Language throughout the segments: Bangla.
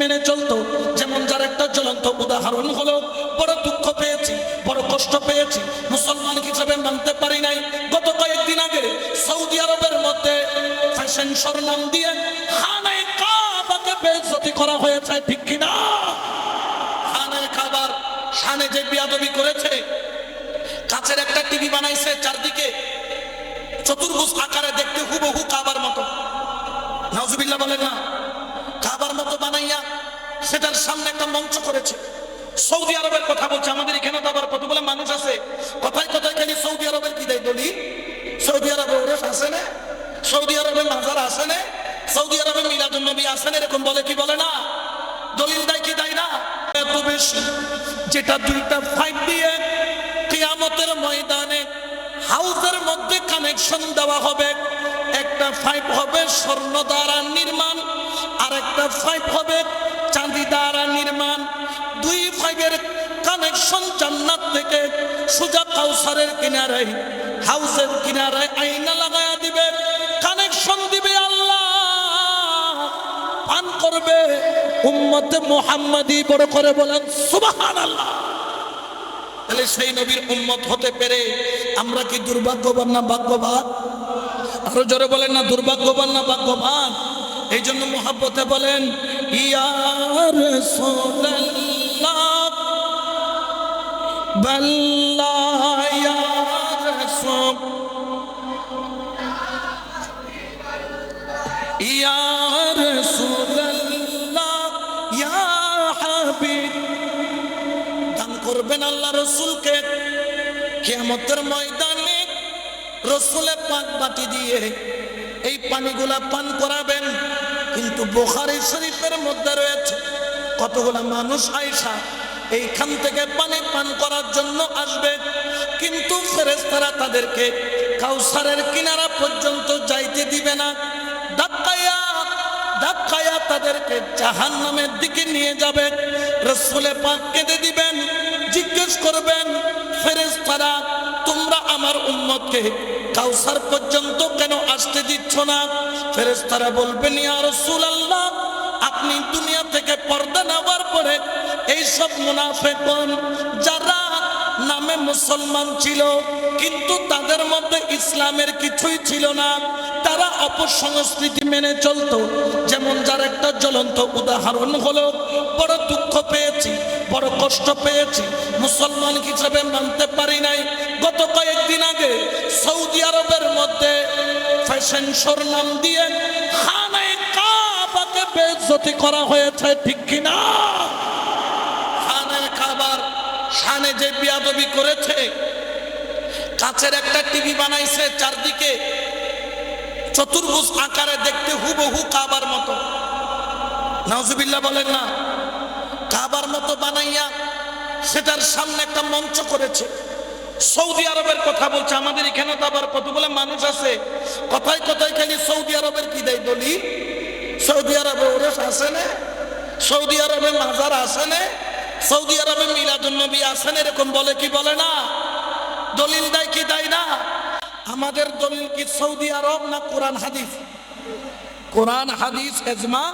মেনে চলতো। যেমন যার একটা জ্বলন্ত উদাহরণ হলো, বড় দুঃখ পেয়েছি, বড় কষ্ট পেয়েছি, মুসলমান হিসেবে মানতে পারি নাই। গত কয়েকদিন আগে সৌদি আরবের মধ্যে শোর নাম দিয়ে কাবাকে বেইজ্জতি করা হয়েছে, ঠিক কিনা? যে বিয়াদবি করেছে, কাছের একটা টিভি বানাইছে চারদিকে, চতুর্ভুজ আকারে দেখতে হুবহু কাবার মতো নাউজুবিল্লাহ বলেন না কাবার মতো বানাইয়া সেটার সামনে একটা মঞ্চ করেছে। সৌদি আরবের কথা বলছে, আমাদের এখানে তো আবার কতগুলো মানুষ আছে? কথায় কথায় খালি সৌদি আরবের কি দেয় দলি সৌদি আরবে ওরেস আসে না? সৌদি আরবে মাজার আসে না? সৌদি আরবে মিলাদুল নবী আসেন এরকম বলে কি বলে না? দলিল দেয় কি দেয় না? এত বেশি যেটা দুইটা ফাইভ দিয়ে কিয়ামতের ময়দানে হাউসের মধ্যে কানেকশন দেওয়া হবে। একটা ফাইভ হবে স্বর্ণ দ্বারা নির্মাণ আর একটা ফাইভ হবে চাঁদি দ্বারা নির্মাণ। দুই ফাইভের কানেকশন জান্নাত থেকে সুজা কাউসারের কিনারে, হাউসের কিনারে আইনা লাগায়া দিবে কানেকশন দিবে আল্লাহ। পান করবে, উম্মতে মোহাম্মদি বড় করে বলেন সুবাহান আল্লাহ তাহলে সেই নবীর উম্মত হতে পেরে আমরা কি দুর্ভাগ্যবান না ভাগ্যবান? আরও জোরে বলেন না, দুর্ভাগ্যবান না ভাগ্যবান? এই জন্য মোহাব্বতে বলেন ইয়ার সোল্লাহ করবেন আল্লাহ রসুলকে। কেয়ামতের ময়দানে রসুলে পাক বাটি দিয়ে এই পানিগুলা পান করাবেন। কিন্তু বোখারি শরীফের মধ্যে রয়েছে কতগুলা মানুষ আয়সা এইখান থেকে পানি পান করার জন্য আসবে। কিন্তু ফেরেস্তারা তাদেরকে কাউসারের কিনারা পর্যন্ত যাইতে দিবে না। ধাক্কাইয়া ধাক্কায়া তাদেরকে জাহান নামের দিকে নিয়ে যাবে। রসুলে পাক কেঁদে দিবেন, জিজ্ঞেস করবেন ফেরেস্তারা তোমরা আমার উম্মতকে কাউসার পর্যন্ত কেন আসতে দিচ্ছ না? ফেরেস্তারা বলবেন, ইয়া রসুল আল্লাহ আপনি দুনিয়া থেকে পর্দা নেওয়ার পরে এইসব মুনাফেকন যারা নামে মুসলমান ছিল, কিন্তু তাদের মধ্যে ইসলামের কিছুই ছিল না। তারা অপসংস্কৃতি মেনে চলতো। যেমন যার একটা জ্বলন্ত উদাহরণ হলো, বড় দুঃখ পেয়েছি, বড় কষ্ট পেয়েছি, মুসলমান হিসেবে মানতে পারি নাই। গত কয়েকদিন আগে সৌদি আরবের মধ্যে ফ্যাশন শোর নাম দিয়ে হানায় কাবাকে বেজ্জতি করা হয়েছে, ঠিক কিনা? শানে যে বিয়াদবি করেছে, কাছের একটা টিভি বানাইছে চারদিকে চতুর্ভুজ আকারে দেখতে হুবহু কাবার মতো। নাউজুবিল্লাহ বলেন না, কাবার মতো বানাইয়া সেটার সামনে একটা মঞ্চ করেছে। সৌদি আরবের কথা বলছে, আমাদের এখানে তো আবার কতগুলো মানুষ আছে। কথায় কথায় খালি সৌদি আরবের কি দেয় দলি সৌদি আরবে ওরেস আসে না? সৌদি আরবে মাজার আসে না? সৌদি আরবে মিলাদুল নবী আসেন এরকম বলে কি বলে না? দলিল দেয় কি দেয় না? আমাদের দলিল কি সৌদি আরব না কোরআন হাদিস? কোরআন হাদিস এজমা,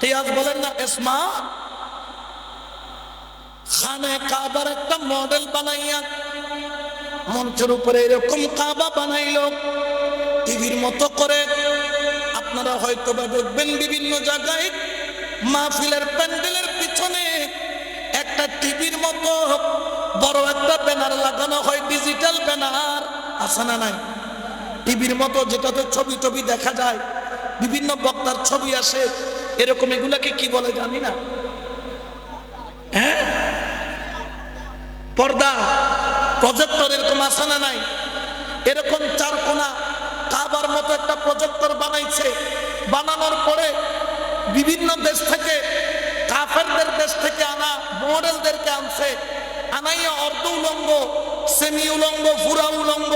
তিয়াজ বলেন না এসমা খানে কাবার একটা মডেল বানাইয়া মঞ্চের উপরে এরকম কাবা বানাইল, টিভির মতো করে। আপনারা হয়তো বা দেখবেন বিভিন্ন জায়গায় মাহফিলের প্যান্ডেলের টিভির মতো, বড় একটা ব্যানার লাগানো হয় ডিজিটাল ব্যানার। আছে না নাই? টিভির মতো যেটাতে ছবি টবি দেখা যায়, বিভিন্ন বক্তার ছবি আসে, এরকম এগুলাকে কি বলে জানি না। হ্যাঁ? পর্দা প্রজেক্টর এরকম আছে না নাই? এরকম চার কোনা কাবার মতো একটা প্রজেক্টর বানাইছে। বানানোর পরে বিভিন্ন দেশ থেকে কাফেরদের দেশ থেকে আনা মডেলদেরকে আনছে, আনাইয়া অর্ধ উলঙ্গ সেমি উলঙ্গ ফুরা উলঙ্গ,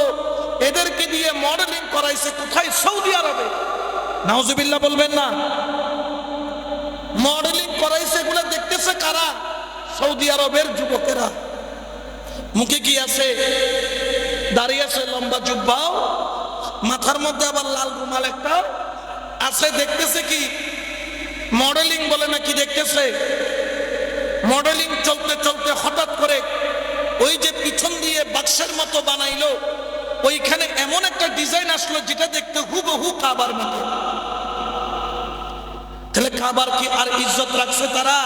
এদেরকে দিয়ে মডেলিং করাইছে কোথায়? সৌদি আরবে। নাউজুবিল্লাহ বলবেন না। মডেলিং করাইছে এগুলো দেখতেছে কারা? সৌদি আরবের যুবকেরা। মুখে কি আছে? দাঁড়িয়ে আছে লম্বা জুব্বাও মাথার মধ্যে আবার লাল রুমাল একটা। আছে, দেখতেছে কি? মডেলিং বলে নাকি দেখতেছে? মডেলিং চলতে চলতে হঠাৎ করে ওই যে পিছন দিয়ে বাক্সের মতো বানাইলো, ওইখানে এমন একটা ডিজাইন আসলো যেটা দেখতে হুবহু কাবার মতো। তাহলে কাবার কি আর ইজ্জত রাখছে তারা?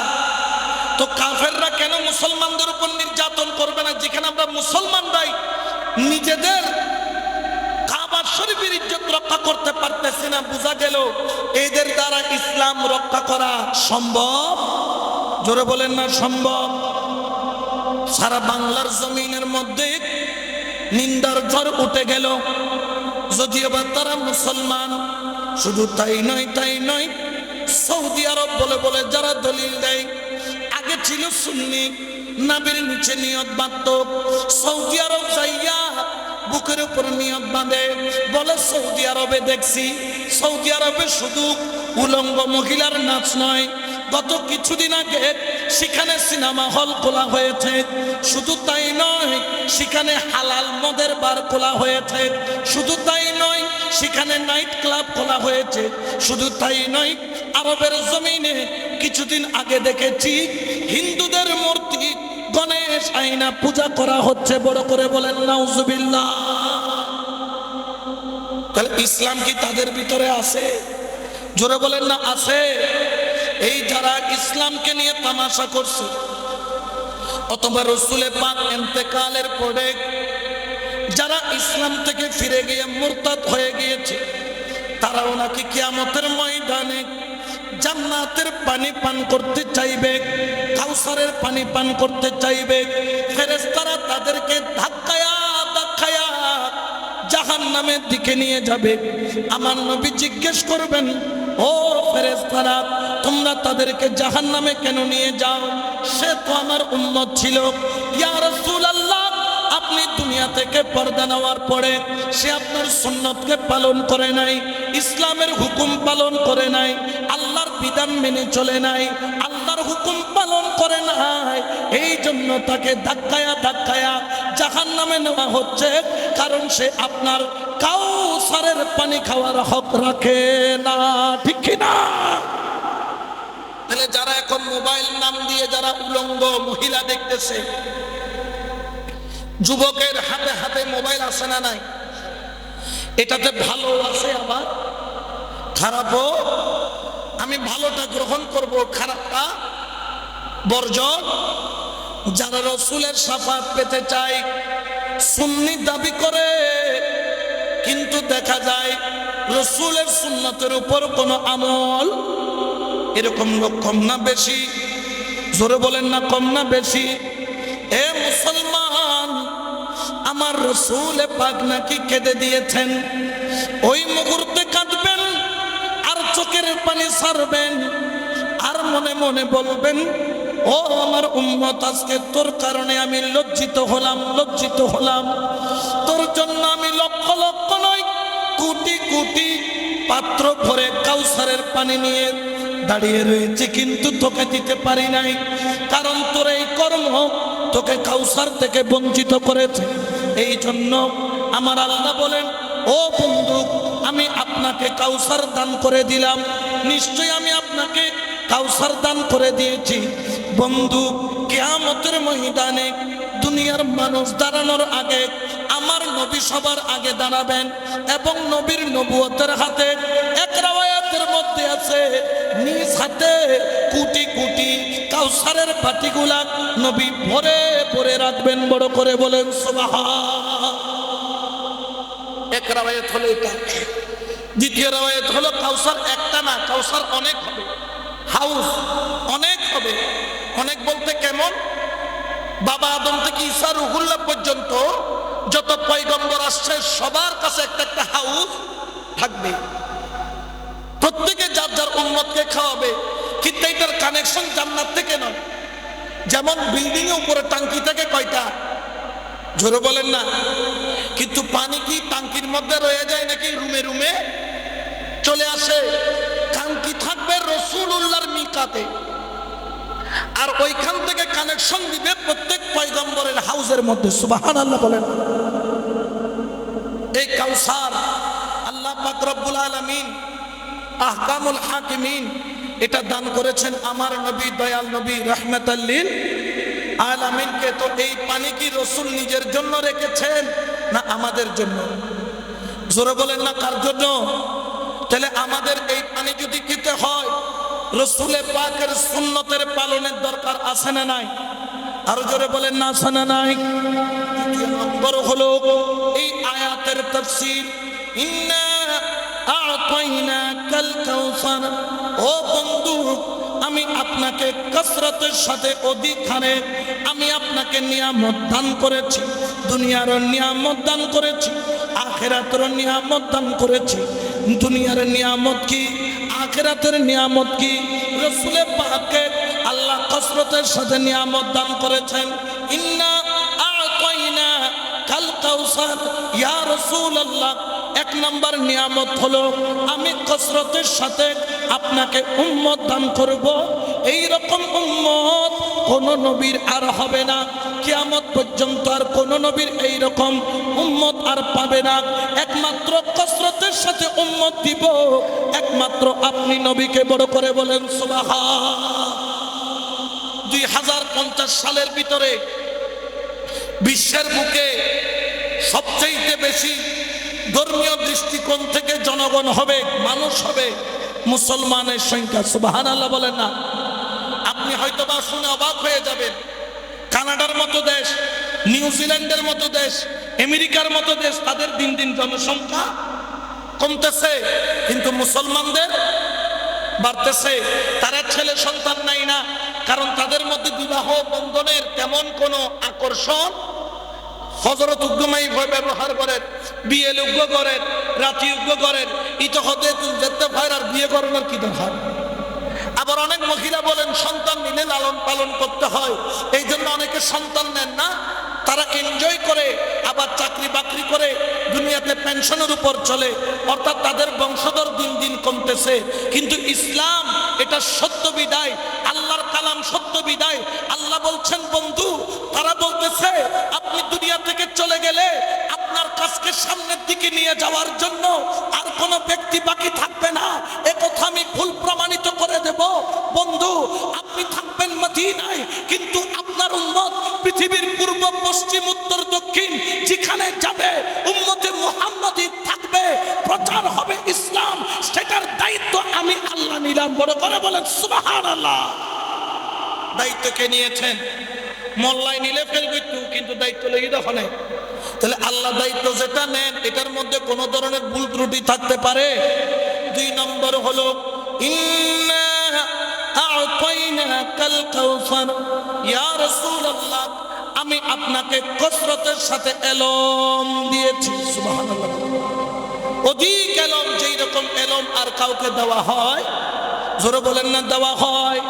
তো কাফেররা কেন মুসলমানদের উপর নির্যাতন করবে না? যেখানে আমরা মুসলমানরাই নিজেদের শরীফের ইজ্জত রক্ষা করতে পারতেছি না, বোঝা গেল এদের দ্বারা ইসলাম রক্ষা করা সম্ভব? জোরে বলেন না, সম্ভব। সারা বাংলার জমিনের মধ্যে নিন্দার ঝড় উঠে গেল। যদিও বা তারা মুসলমান, শুধু তাই নয় তাই নয়, সৌদি আরব বলে বলে যারা দলিল দেয়, আগে ছিল সুন্নি, নাবির নিচে নিয়ত বাঁধত। সৌদি আরব যাইয়া বুকের উপর নিয়ত বাঁধে। বলে, সৌদি আরবে দেখছি, সৌদি আরবে শুধু উলঙ্গ মহিলার নাচ নয়। গত কিছুদিন আগে সেখানে সিনেমা হল খোলা হয়েছে। শুধু তাই নয়, সেখানে হালাল মদের বার খোলা হয়েছে। শুধু তাই নয়, সেখানে নাইট ক্লাব খোলা হয়েছে। শুধু তাই নয়, আরবের জমিনে কিছুদিন আগে দেখেছি হিন্দুদের মূর্তি গণেশ আইনা পূজা করা হচ্ছে, বড় করে বলেন, নাউজুবিল্লাহ। তাহলে ইসলাম কি তাদের ভিতরে আছে? জোরে বলেন না, আছে। এই যারা ইসলামকে নিয়ে তামাশা করছে, অথবা রসুলে পাক এন্তেকালের পরে যারা ইসলাম থেকে ফিরে গিয়ে মুরতাদ হয়ে গিয়েছে, তারাও নাকি কিয়ামতের ময়দানে জান্নাতের পানি পান করতে চাইবে, কাউসারের পানি পান করতে চাইবে, ফেরেশতারা তাদেরকে ধাক্কায়া ধাক্কায়া জাহান নামের দিকে নিয়ে যাবে। আমার নবী জিজ্ঞেস করবেন, ও ফেরেশতারা, তোমরা তাদেরকে জাহান নামে কেন নিয়ে যাও? সে তো আমার উম্মত ছিল। ইয়া রাসূলুল্লাহ, আপনি দুনিয়া থেকে পর্দা নেওয়ার পরে সে আপনার সুন্নতকে পালন করে নাই, ইসলামের হুকুম পালন করে নাই আল্লাহর বিধান মেনে চলে নাই, আল্লাহর হুকুম পালন করে নাই এই জন্য তাকে ধাক্কায়া ধাক্কায়া জাহান নামে নেওয়া হচ্ছে, কারণ সে আপনার কাউসারের পানি খাওয়ার হক রাখে না, ঠিক না? তাহলে যারা এখন মোবাইল নাম দিয়ে যারা উলঙ্গ মহিলা দেখতেছে, যুবকের হাতে হাতে মোবাইল আছে না নাই? এটাতে ভালো আছে আবার? খারাপও? আমি ভালোটা গ্রহণ করব, খারাপটা বর্জন। যারা রসুলের সাফাত পেতে চায়, সুন্নি দাবি করে। কিন্তু দেখা যায়, রসুলের সুন্নতের উপর কোনো আমল এরকম লোক কম না বেশি। জোরে বলেন না, কম না বেশি। এ মুসলমান, আমার রসুল পাক নাকি কেঁদে দিয়েছেন? ওই মুহূর্তে চোখের পানি সারবেন। আর মনে মনে বলবেন, ও আমার উম্মত, আজকে তোর কারণে আমি লজ্জিত হলাম লজ্জিত হলাম। তোর জন্য আমি লক্ষ লক্ষ নয় কোটি কোটি পাত্র ভরে কাউসারের পানি নিয়ে দাঁড়িয়ে রয়েছে, কিন্তু তোকে দিতে পারি নাই। কারণ তোর এই কর্ম তোকে কাউসার থেকে বঞ্চিত করেছে। এই জন্য আমার আল্লাহ বলেন, ও বন্ধু, আমি আপনাকে কাউসার দান করে দিলাম। নিশ্চয় আমি আপনাকে কাউসার দান করে দিয়েছি। বন্ধু, কেয়ামতের ময়দানে দুনিয়ার মানুষ দাঁড়ানোর আগে আমার নবী সবার আগে দাঁড়াবেন এবং নবীর নবুয়তের হাতে এক রাওয়ায়াতের মধ্যে আছে, নিজ হাতে কোটি কোটি কাউসারের পাটিগুলা নবী ভরে ভরে রাখবেন। বড় করে বলেন, সুবহান। এক রাওয়ায়াত হলো এটা। দ্বিতীয় রাওয়ায়াত হলো কাউসার একটা না, কাউসার অনেক হবে। হাউস অনেক হবে। অনেক বলতে কেমন? বাবা আদম থেকে ঈসা রুহুল্লাহ পর্যন্ত যত পয়গম্বর আসছে, সবার কাছে একটা একটা হাউস থাকবে। প্রত্যেকে যার যার উন্মতকে খাওয়াবে। কিন্তু এটার কানেকশন জান্নাত থেকে নয়। যেমন বিল্ডিং এর উপরে টাঙ্কি থাকে কয়টা? জোরে বলেন না। কিন্তু পানি কি টাঙ্কির মধ্যে রয়ে যায় নাকি রুমে রুমে? চলে আসে টাঙ্কি থাকবে রসুল উল্লাহর মিকাতে। আর ওইখান থেকে কানেকশন দিবে প্রত্যেক পয়গম্বরের হাউসের মধ্যে সুবাহান আল্লাহ বলেন। এই কাউসার, আল্লাহ পাক রব্বুল আলামিন, আহকামুল হাকিমিন, এটা দান করেছেন আমার নবী, দয়াল নবী রহমতাল্লিল আলামিনকে। তো এই পানি কি রসুল নিজের জন্য রেখেছেন না আমাদের জন্য? জোরে বলেন না কার জন্য? তাহলে আমাদের এই পানি যদি খেতে হয় রসুলে পাকের সুন্নতের পালনের দরকার আছে না নাই? আরও জোরে বলেন, না আছে না নাই? নম্বর হলো, এই আয়াতের তফসির, ইন্না আ'তাইনাকাল কাউসার। ও বন্ধু, আমি আপনাকে কসরতের সাথে অধিক হারে আমি আপনাকে নিয়ামত দান করেছি দুনিয়ার নিয়ামত দান করেছি আখেরাতের নিয়ামত দান করেছি। দুনিয়ার নিয়ামত কি? আখেরাতের নিয়ামত কি? রসুলে পাহাকে আল্লাহ কসরতের সাথে নিয়ামত দান করেছেন। ইন্না আ'তাইনা কাল কাউসার। ইয়া রাসূলুল্লাহ, এক নাম্বার নিয়ামত হলো আমি কসরতের সাথে আপনাকে উম্মত দান করব। এই রকম উম্মত কোন নবীর আর হবে না। কিয়ামত পর্যন্ত আর কোন নবীর এই রকম উম্মত আর পাবে না। একমাত্র কসরতের সাথে উম্মত দিব। একমাত্র আপনি নবীকে বড় করে বলেন সুবহান দুই হাজার পঞ্চাশ সালের ভিতরে বিশ্বের বুকে সবচেয়ে বেশি ধর্মীয় দৃষ্টিকোণ থেকে জনগণ হবে, মানুষ হবে মুসলমানের সংখ্যা। সুবাহান আল্লাহ বলেন না। আপনি হয়তো বা শুনে অবাক হয়ে যাবেন, কানাডার মতো দেশ, নিউজিল্যান্ডের মতো দেশ, আমেরিকার মতো দেশ, তাদের দিন দিন জনসংখ্যা কমতেছে, কিন্তু মুসলমানদের বাড়তেছে। তারা ছেলে সন্তান নাই না, কারণ তাদের মধ্যে বিবাহ বন্ধনের তেমন কোনো আকর্ষণ হজরত উগ্রমাই ভয় ব্যবহার করেন বিয়ে উগ্র করেন রাতি উগ্র করেন ইতো হতে যেতে ভয় আর বিয়ে করানোর কি দরকার? আবার অনেক মহিলা বলেন, সন্তান নিলে লালন পালন করতে হয় এই জন্য অনেকে সন্তান নেন না তারা এনজয় করে, আবার চাকরি বাকরি করে, দুনিয়াতে পেনশনের উপর চলে। অর্থাৎ তাদের বংশধর দিন দিন কমতেছে। কিন্তু ইসলাম, এটা সত্য বিদায়, আল্লাহর কালাম সত্য বিদায়। আল্লাহ বলছেন, বন্ধু, তারা বলতেছে, আপনি দুনিয়া থেকে চলে গেলে আপনার কাজকে সামনের দিকে নিয়ে যাওয়ার জন্য আর কোনো ব্যক্তি বাকি থাকবে না। এ কথা আমি ভুল প্রমাণিত করে দেব। বন্ধু, আপনি থাকবেন মদিনায়, কিন্তু উম্মত পৃথিবীর পূর্ব, পশ্চিম, উত্তর, দক্ষিণ, যেখানে যাবে, উম্মতে মুহাম্মাদি থাকবে, প্রচার হবে ইসলাম, সেটার দায়িত্ব আমি আল্লাহ নিলাম। বড় করে বলেন, সুবহানাল্লাহ। দায়িত্ব কে নিয়েছেন? মোল্লাই নিলে ফেলবে কিন্তু দায়িত্ব লেগে দখলে তাহলে আল্লাহ দায়িত্ব যেটা নেন, এটার মধ্যে কোন ধরনের ভুল ত্রুটি থাকতে পারে? দুই নম্বর হলো ইন্না রাসূলুল্লাহ, আমি আপনাকে কসরতের সাথে এলম দিয়েছি। অধিক এলম, যেই রকম এলম আর কাউকে দেওয়া হয়, জোরে বলেন না দেওয়া হয়।